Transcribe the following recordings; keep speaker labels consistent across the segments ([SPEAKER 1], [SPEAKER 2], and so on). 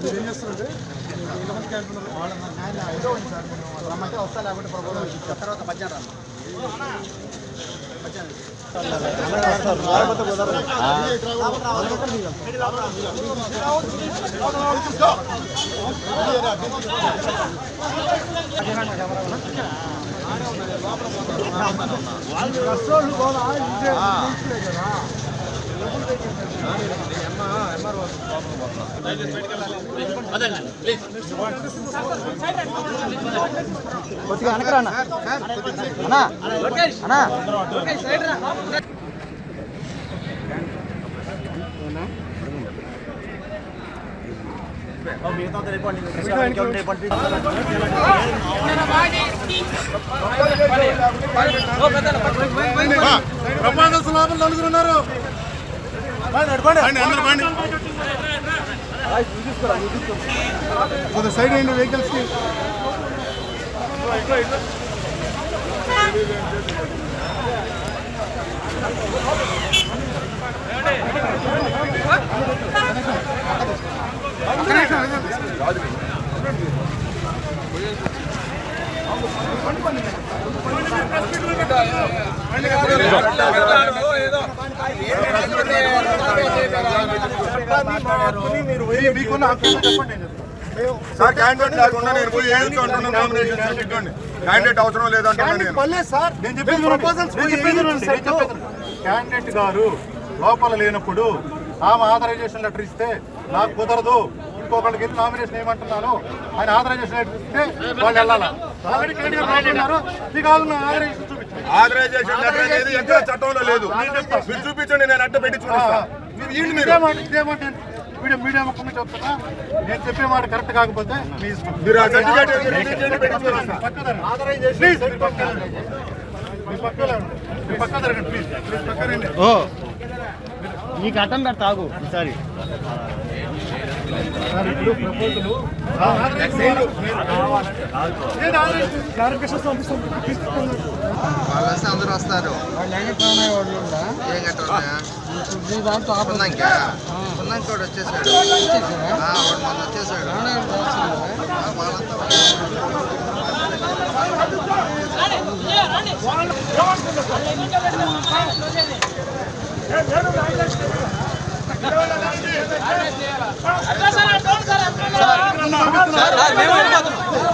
[SPEAKER 1] మీరు ఏం చేస్తారంటే ఎంతమంది క్యాంటీన్ వాళ్ళ ఆయన ఐదో ఉంది సార్ నేను రమ్మంటే వస్తా లేకుంటే తర్వాత మధ్యాహ్నం
[SPEAKER 2] కొద్దిగా వెనకరా అన్నా అన్నా అన్నా
[SPEAKER 1] స్లాభం నలుగురున్నారు కొద్దిగా సైడ్ అయ్యండి వెహికల్స్ మీకున్న
[SPEAKER 3] సార్ క్యాండిడేట్ లేకుండా నేను పోయి అంటున్నా నామినేషన్ పెట్టుకోండి క్యాండిడేట్ అవసరం లేదంటున్నా నేను.
[SPEAKER 1] పర్లేదు సార్ నేను చెప్పేది ప్రపోజల్స్ క్యాండిడేట్ గారు లోపల లేనప్పుడు ఆమె ఆథరైజేషన్ లెటర్ ఇస్తే నాకు కుదరదు. ఇంకొకరికి వెళ్ళి నామినేషన్ ఏమంటున్నాను ఆయన ఆథరైజేషన్ లెటర్ ఇస్తే వాళ్ళు వెళ్ళాలా? ఆల్రెడీ క్యాండిడేట్ మీకు ఆథరైజేషన్ చూపించండి.
[SPEAKER 3] ఆథరైజేషన్ లెటర్ అనేది ఎక్కడ? చట్టంలో లేదు. మీరు చూపించండి. నేను అట్ట పెట్టి చూపిస్తా
[SPEAKER 1] నేను మీడియా మీడియా ముఖం మీద చెప్తున్నా. నేను చెప్పే మాట కరెక్ట్ కాకపోతే మీ ఇష్టం.
[SPEAKER 3] మీరు ఆ సర్టిఫికేట్ రిలీజ్ చేయండి, పెట్టి చూపిస్తా
[SPEAKER 1] ప్లీజ్. మీ పక్కన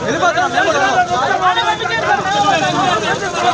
[SPEAKER 1] మీ పక్కన మీ పక్కన వచ్చేసాడు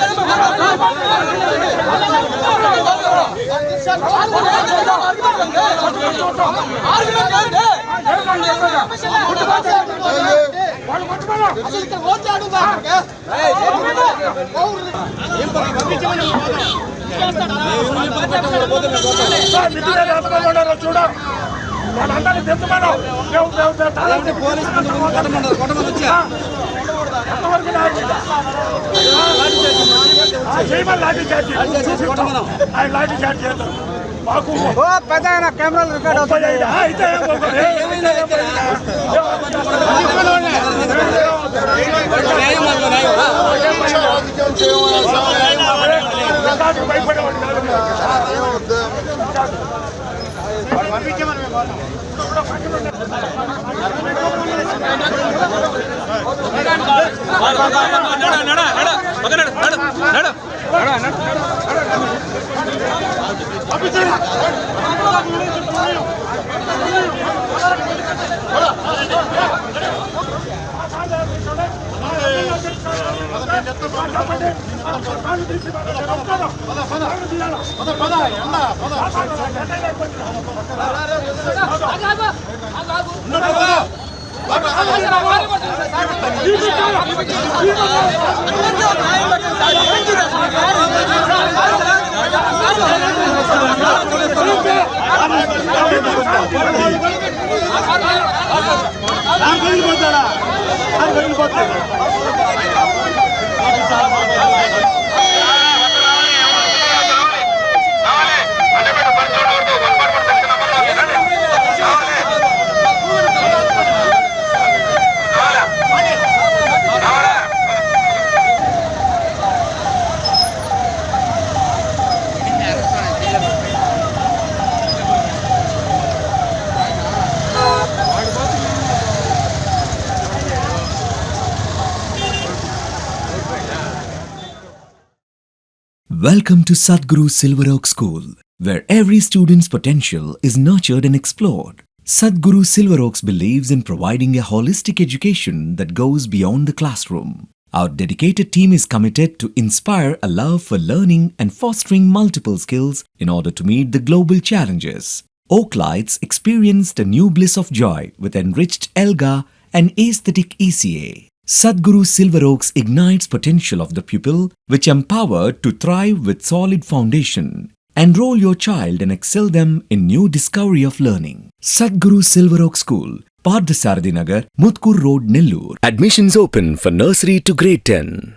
[SPEAKER 2] ఓ మనందరినీ తెచ్చుకోవడం పోలీసు ఆగు ఈసారి
[SPEAKER 4] కట్టాలి సున్నాక సున్నాక కూడా వచ్చేసాడు ఆ, వాడు మొన్న వచ్చేసాడు ఆ, వాళ్ళంతా
[SPEAKER 2] ఓ పెద్ద
[SPEAKER 5] Welcome to Sadhguru Silver Oak School, where every student's potential is nurtured and explored. Sadhguru Silver Oaks believes in providing a holistic education that goes beyond the classroom. Our dedicated team is committed to inspire a love for learning and fostering multiple skills in order to meet the global challenges. Oaklights experienced a new bliss of joy with enriched ELGA and aesthetic ECA. Sadhguru Silver Oaks ignites potential of the pupil, which empowered to thrive with solid foundation. Enroll your child and excel them in new discovery of learning. Sadhguru Silver Oak School, Pardasarthi Nagar, Mutkur Road, Nellore. Admissions open for nursery to grade 10.